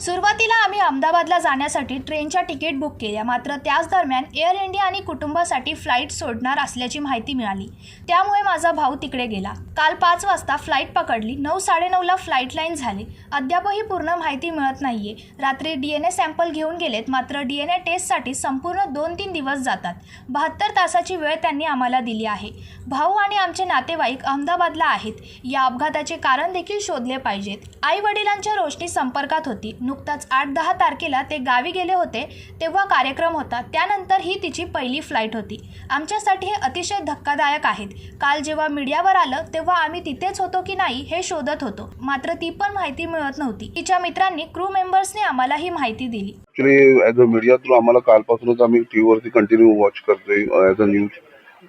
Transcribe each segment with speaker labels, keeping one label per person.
Speaker 1: सुरुवातीला आम्ही अहमदाबादला जाण्यासाठी ट्रेनच्या तिकीट बुक केल्या. मात्र त्याच दरम्यान एअर इंडिया आणि कुटुंबासाठी फ्लाईट सोडणार असल्याची माहिती मिळाली. त्यामुळे माझा भाऊ तिकडे गेला. काल पाच वाजता फ्लाईट पकडली. नऊ साडेनऊला फ्लाईट लाईन झाली. अद्यापही पूर्ण माहिती मिळत नाहीये. रात्री डी एन ए सॅम्पल घेऊन गेलेत. मात्र डी एन ए टेस्टसाठी संपूर्ण दोन तीन दिवस जातात. बहात्तर तासाची वेळ त्यांनी आम्हाला दिली आहे. भाऊ आणि आमचे नातेवाईक अहमदाबादला आहेत. या अपघाताचे कारण देखील शोधले पाहिजेत. आई वडिलांच्या रोशनी संपर्कात होती. नुकताच आठ दहा तारखेला ते गावी गेले होते तेव्हा कार्यक्रम होता. त्यानंतर ही तिची पहिली फ्लाईट होती. आमच्यासाठी हे अतिशय धक्कादायक आहेत. काल जेव्हा मीडियावर आलं तेव्हा आम्ही तिथेच होतो की नाही हे शोधत होतो. मात्र ती पण माहिती मिळत नव्हती. तिच्या मित्रांनी क्रू मेंबर्सने आम्हाला ही माहिती दिली.
Speaker 2: Actually as a media through आम्हाला कालपासूनच आम्ही टीव्हीवरती कंटिन्यू वॉच करतोय ॲज अ न्यूज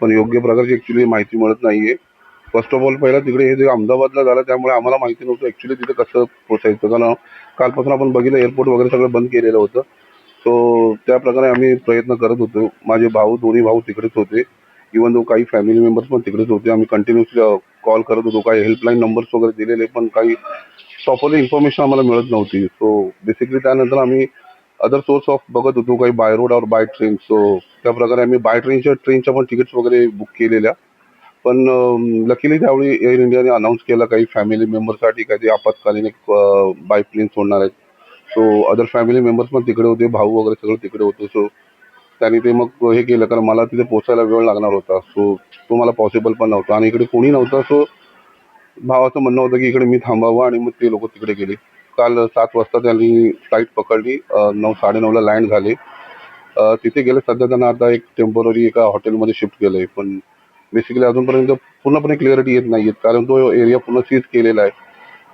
Speaker 2: पण योग्य प्रकारची ऍक्च्युली माहिती मिळत नाहीये. फर्स्ट ऑफ ऑल पहिला तिकडे हे जे अहमदाबादला झालं त्यामुळे आम्हाला माहिती नव्हतं ऍक्च्युली तिथे कसं पोचायचं कारण कालपासून आपण बघितलं एअरपोर्ट वगैरे सगळं बंद केलेलं होतं. सो त्या प्रकारे आम्ही प्रयत्न करत होतो. माझे भाऊ दोन्ही भाऊ तिकडेच होते. इवन दो काही फॅमिली मेंबर्स पण तिकडेच होते. आम्ही कंटिन्युअसली कॉल uh, करत होतो. काही हेल्पलाईन नंबर्स वगैरे दिलेले पण काही प्रॉपरली इन्फॉर्मेशन आम्हाला मिळत नव्हती. सो बेसिकली त्यानंतर आम्ही अदर सोर्स ऑफ बघत होतो. काही बाय रोड और बाय ट्रेन सो त्या प्रकारे आम्ही बाय ट्रेनच्या ट्रेनच्या पण तिकीट्स वगैरे बुक केलेल्या. पण लकीली त्यावेळी एअर इंडियाने अनाऊन्स केलं काही फॅमिली मेंबरसाठी काही आपत्कालीन एक बाय प्लेन सोडणार आहेत. सो अदर फॅमिली मेंबर्स पण तिकडे होते भाऊ वगैरे सगळं तिकडे होते. सो त्यांनी ते मग हे केलं कारण मला तिथे पोचायला वेळ लागणार होता. सो तो मला पॉसिबल पण नव्हता आणि इकडे कोणी नव्हतं. सो भावाचं म्हणणं होतं की इकडे मी थांबावं आणि मग ते लोक तिकडे गेले. काल सात वाजता त्यांनी फ्लाईट पकडली. नऊ साडेनऊला लँड झाले. तिथे गेले. सध्या त्यांना आता एक टेंपररी एका हॉटेलमध्ये शिफ्ट केलं आहे पण बेसिकली अजूनपर्यंत पूर्णपणे क्लिअरिटी येत नाही आहेत कारण तो एरिया पूर्ण सीज केलेला आहे.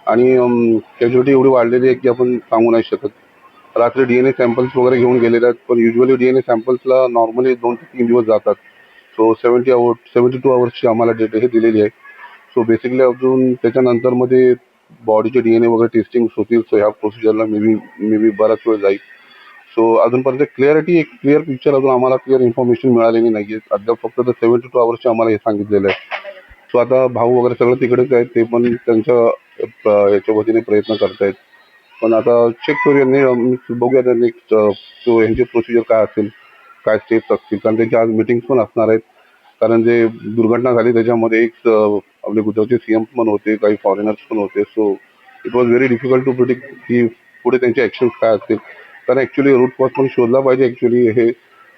Speaker 2: आणि कॅज्युलिटी एवढी वाढलेली आहे की आपण सांगू नाही शकत. रात्री डी एन ए सॅम्पल्स वगैरे घेऊन गेलेले आहेत. पण युजली ए सॅम्पल्सला नॉर्मली दोन ते तीन दिवस जातात. So seventy hour seventy two आवर्सची आम्हाला डेट हे दिलेली आहे. सो बेसिकली अजून त्याच्यानंतरमध्ये बॉडीचे डी एन ए वगैरे टेस्टिंग होतील. सो ह्या प्रोसिजरला मे बी मे बी बराच वेळ जाईल. सो अजूनपर्यंत क्लिअरिटी एक क्लिअर पिक्चर अजून आम्हाला क्लिअर इन्फॉर्मेशन मिळालेली नाही आहे अद्याप फक्त तर सेव्हन्टी टू आवर्सचे आम्हाला हे सांगितलेलं आहे. सो आता भाऊ वगैरे सगळं तिकडेच आहेत ते पण त्यांच्या याच्या वतीने प्रयत्न करतायत. पण आता चेक करूया बघूया नेक्स्ट तो ह्यांची प्रोसिजर काय असेल काय स्टेप्स असतील. कारण त्यांच्या आज मिटिंग्स पण असणार आहेत. कारण जे दुर्घटना झाली त्याच्यामध्ये एक आपले गुजरातचे सीएम पण होते काही फॉरेनर्स पण होते. So it was very difficult to predict की पुढे त्यांचे ॲक्शन्स काय असतील. कारण ऍक्च्युली रूट कॉज पण शोधला पाहिजे ऍक्च्युली हे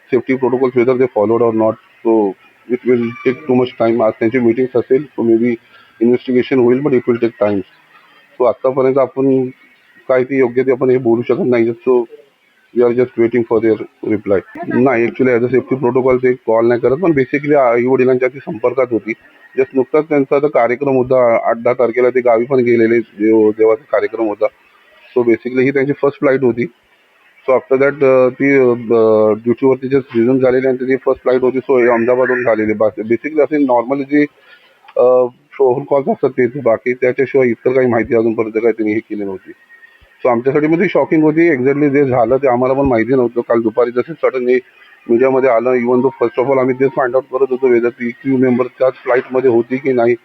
Speaker 2: safety protocols whether they followed or not so it will take too much time आज त्यांची मिटिंग्स असेल सो मे बी इन्व्हेस्टिगेशन होईल but it will take time so आतापर्यंत आपण काय ते योग्य ते आपण हे बोलू शकत नाही. So we are just waiting for their reply नाही actually as a safety protocol ते कॉल नाही करत पण बेसिकली आई वडिलांच्या ती संपर्कात होती. जस्ट नुकताच त्यांचा आता कार्यक्रम होता. आठ दहा तारखेला ते गावी पण गेलेले देव जेव्हा कार्यक्रम होता. सो बेसिकली ही त्यांची फर्स्ट फ्लाईट होती. सो आफ्टर दॅट ती ड्युटीवरती जे रिझन झालेली आणि त्याची फर्स्ट फ्लाईट होती सो अहमदाबादहून झालेली. बेसिकली असे नॉर्मली जी uh, फोन कॉल्स असतात ते बाकी त्याच्याशिवाय इतर काही माहिती अजूनपर्यंत काही त्यांनी हे केली नव्हती. सो आमच्यासाठी म्हणजे मध्ये शॉकिंग होती एक्झॅक्टली जे झालं ते आम्हाला पण माहिती नव्हतं. काल दुपारी जसे सडनली मीडियामध्ये आलं इव्हन तो फर्स्ट ऑफ ऑल आम्ही तेच फाइंड आउट करत होतो वेदर ती क्यू मेंबर त्याच फ्लाईटमध्ये होती की नाही.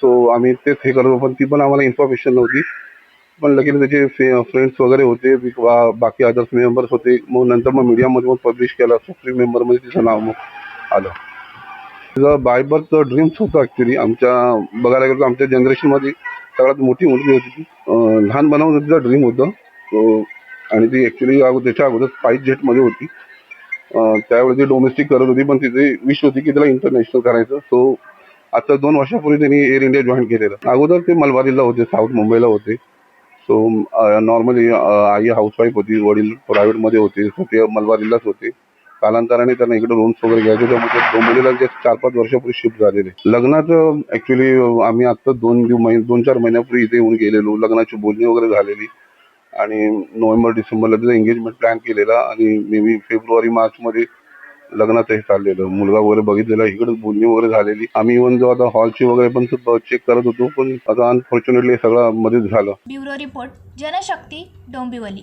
Speaker 2: सो आम्ही तेच हे करत होतो पण ती पण आम्हाला इन्फॉर्मेशन नव्हती. पण लगेच त्याचे फ्रेंड्स वगैरे होते बा- बाकी अदर्स मेंबर्स होते. मग नंतर मग मीडियामध्ये मग पब्लिश केलं. सुप्रीम मेंबरमध्ये तिचं नाव मग आलं. तिचं बाय बर्थ ड्रीम्स होतं ॲक्च्युली आमच्या बघायला गेलं तर आमच्या जनरेशनमध्ये सगळ्यात मोठी मुलगी होती ती. अं, लहानपणापासून तिचं ड्रीम होतं. आणि ती ॲक्च्युली त्याच्या अगोदर स्पाईस जेटमध्ये होती. अं, त्यावेळी ती डोमेस्टिक करत होती पण तिची विश होती की तिला इंटरनॅशनल करायचं. सो आता दोन वर्षापूर्वी त्यांनी एअर इंडिया जॉईन केलेलं. अगोदर ते मलबारीला होते साऊथ मुंबईला होते. So normally um, uh, uh, आई हाऊसवाईफ होती वडील प्रायव्हेटमध्ये होते ते मलबारीलाच होते. कालांतराने त्यांना इकडे रूम्स वगैरे घ्यायचे त्यामुळे डोंबिवलीला जे चार पाच वर्षापूर्वी शिफ्ट झालेले. लग्नाचं ऍक्च्युली uh, आम्ही आत्ता दोन दिव महिने दोन चार महिन्यापूर्वी इथे येऊन गेलेलो. लग्नाची बोलणी वगैरे झालेली. आणि नोव्हेंबर डिसेंबरला तिथं एंगेजमेंट प्लॅन केलेला. आणि मे बी फेब्रुवारी मार्चमध्ये लग्नाचंही चाललेलं. मुलगा वगैरे बघितलेला इकडे बोलणी वगैरे झालेली. आम्ही इव्हन जो आता हॉलची वगैरे पण चेक करत होतो पण आता अनफॉर्च्युनेटली सगळं मध्येच झालं.
Speaker 1: Bureau report Janshakti Dombivli.